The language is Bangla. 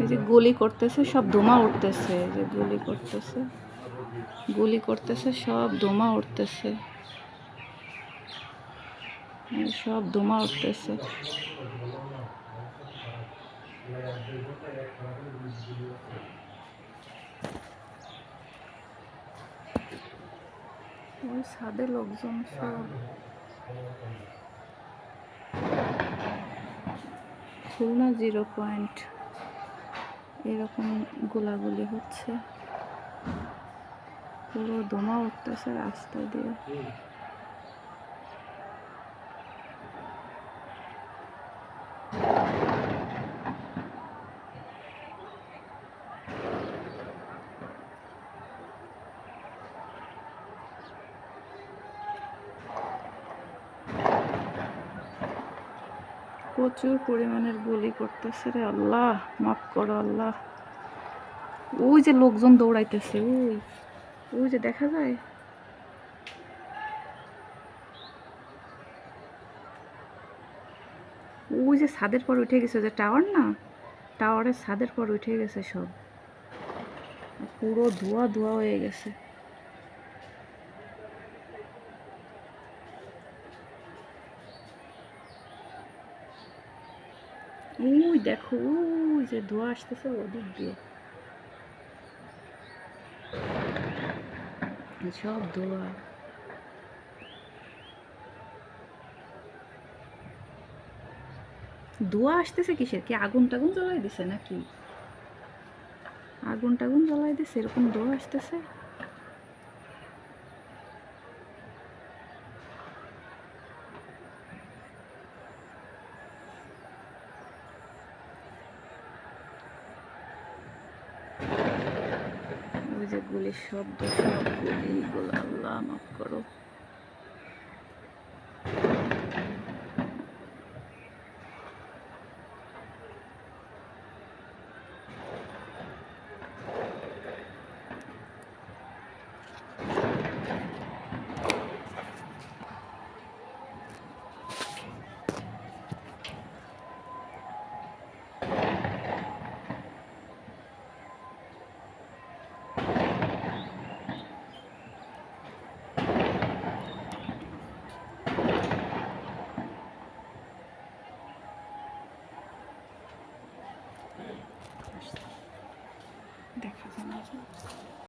এই যে গুলি করতেছে, সব ধোঁয়া উঠতেছে যে গুলি করতেছে। গুলি করতেছে, সব ধোঁয়া উঠতেছে। সব ধোঁয়া উঠতেছে। ওই ছাদে লোকজন সব। Khulna zero point. এরকম গোলাগুলি হচ্ছে। পুরো দোমা উঠতেছে রাস্তা দিয়ে। প্রচুর পরিমাণের গুলি করতেছে রে আল্লাহ, মাফ করো আল্লাহ। ওই যে লোকজন দৌড়াইতেছে, ওই ওই যে দেখা যায়? ওই যে ছাদের পর উঠে গেছে যে টাওয়ার না? টাওয়ারের ছাদের পর উঠে গেছে সব। পুরো ধোয়া ধোয়া হয়ে গেছে। ওই দেখো ওই যে ধোয়া আসতেছে ওদিক দিয়ে সব ধোয়া ধোয়া আসতেছে কিসের কি আগুন টাগুন জ্বলাই দিছে নাকি আগুন টাগুন জ্বলাই দিছে এরকম ধোয়া আসতেছে ওই যে গুলির শব্দ সব গুলি গুলো আল্লাহ মাফ করো। দেখা যায়